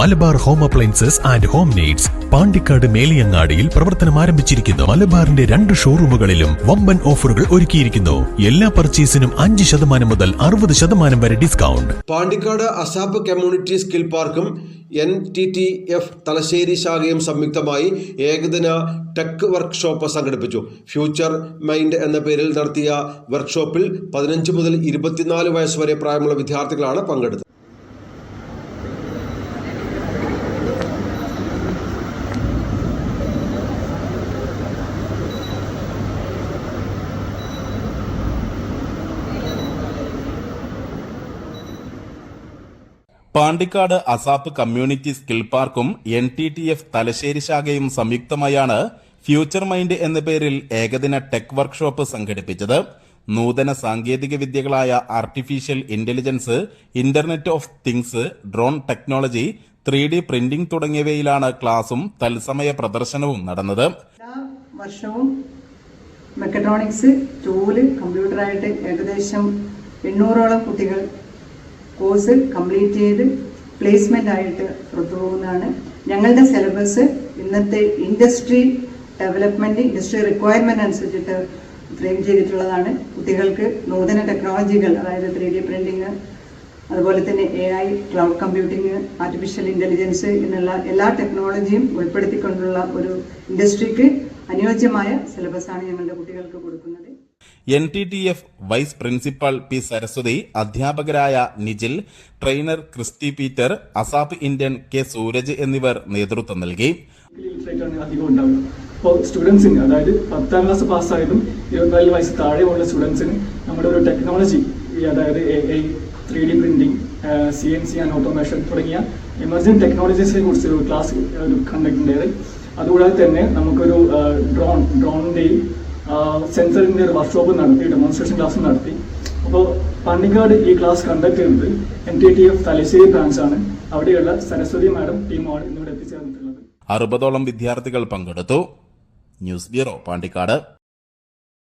Malabar home appliances and home needs Pandikkad മേലിയങ്ങാടിയിൽ പ്രവർത്തനം ആരംഭിച്ചിരിക്കുന്നു. മലബാറിന്റെ രണ്ട് ഷോറൂമുകളിലും വമ്പൻ ഓഫറുകൾ ഒരുക്കിയിരിക്കുന്നു. എല്ലാ പർച്ചേസിനും അഞ്ച് ശതമാനം മുതൽ അറുപത് ശതമാനം വരെ discount. Pandikkad ASAP community skill പാർക്കും N T T F Thalassery ശാഖയും സംയുക്തമായി ഏകദിന ടെക് വർക്ക്ഷോപ്പ് സംഘടിപ്പിച്ചു. ഫ്യൂച്ചർ മൈൻഡ് എന്ന പേരിൽ നടത്തിയ വർക്ക്ഷോപ്പിൽ പതിനഞ്ച് മുതൽ ഇരുപത്തിനാല് വയസ്സ് വരെ പ്രായമുള്ള വിദ്യാർത്ഥികളാണ് പങ്കെടുത്തത്. പാണ്ടിക്കാട് അസാപ്പ് കമ്മ്യൂണിറ്റി സ്കിൽ പാർക്കും N T T F Thalassery ശാഖയും സംയുക്തമായാണ് ഫ്യൂച്ചർ മൈൻഡ് എന്ന പേരിൽ ഏകദിന ടെക് വർക്ക്ഷോപ്പ് സംഘടിപ്പിച്ചത്. നൂതന സാങ്കേതിക വിദ്യകളായ artificial intelligence internet of things drone technology three D printing തുടങ്ങിയവയിലാണ് ക്ലാസും തത്സമയ പ്രദർശനവും നടന്നത്. മെക്കട്രോണിക്സ് ടൂൽ കമ്പ്യൂട്ടറായിട്ട് ഏകദേശം എണ്ണൂറോളം കുട്ടികൾ കോഴ്സ് കംപ്ലീറ്റ് ചെയ്ത് പ്ലേസ്മെന്റ് ആയിട്ട് പുറത്തു പോകുന്നതാണ് ഞങ്ങളുടെ സിലബസ് ഇന്നത്തെ ഇൻഡസ്ട്രി ഡെവലപ്മെന്റ് ഇൻഡസ്ട്രി റിക്വയർമെന്റ് അനുസരിച്ചിട്ട് ഫ്രെയിം ചെയ്തിട്ടുള്ളതാണ്. കുട്ടികൾക്ക് നൂതന ടെക്നോളജികൾ അതായത് ത്രീ ഡി പ്രിന്റിങ് അതുപോലെ തന്നെ A I cloud computing artificial intelligence എന്നുള്ള എല്ലാ ടെക്നോളജിയും ഉൾപ്പെടുത്തിക്കൊണ്ടുള്ള ഒരു ഇൻഡസ്ട്രിക്ക് അനുയോജ്യമായ സിലബസാണ് ഞങ്ങളുടെ കുട്ടികൾക്ക് കൊടുക്കുന്നത്. N T T F vice principal P Saraswathi അധ്യാപകരായ Nijil trainer Christy Peter ASAP Indian K Sooraj എന്നിവർ നേതൃത്വം നൽകി. അപ്പോൾ സ്റ്റുഡൻസിന് അതായത് പത്താം ക്ലാസ് പാസ്സായതും ഇരുപത്തിനാല് വയസ്സ് താഴെയുള്ള സ്റ്റുഡൻസിന് നമ്മുടെ ഒരു ടെക്നോളജി അതായത് A I three D printing C N C and automation തുടങ്ങിയ എമർജിംഗ് ടെക്നോളജീസിനെ കുറിച്ച് ഒരു ക്ലാസ് കണ്ടക്ട് ഉണ്ടായത്. അതുകൂടാതെ തന്നെ നമുക്കൊരു സെൻസറിന്റെ ഒരു വർക്ക്ഷോപ്പ് നടത്തി ഡെമോൺസ്ട്രേഷൻ ക്ലാസ് നടത്തി. അപ്പോൾ പണ്ണിക്കാട് ഈ ക്ലാസ് കണ്ടക്ട് ചെയ്യുന്നത് N T T F Thalassery ബ്രാഞ്ചാണ് അവിടെയുള്ള സരസ്വതി മാഡം ടീമാണ് ഇന്നിവിടെ എത്തിച്ചേർന്നിട്ടുള്ളത്. അറുപതോളം വിദ്യാർത്ഥികൾ പങ്കെടുത്തു. News bureau Pandikkad.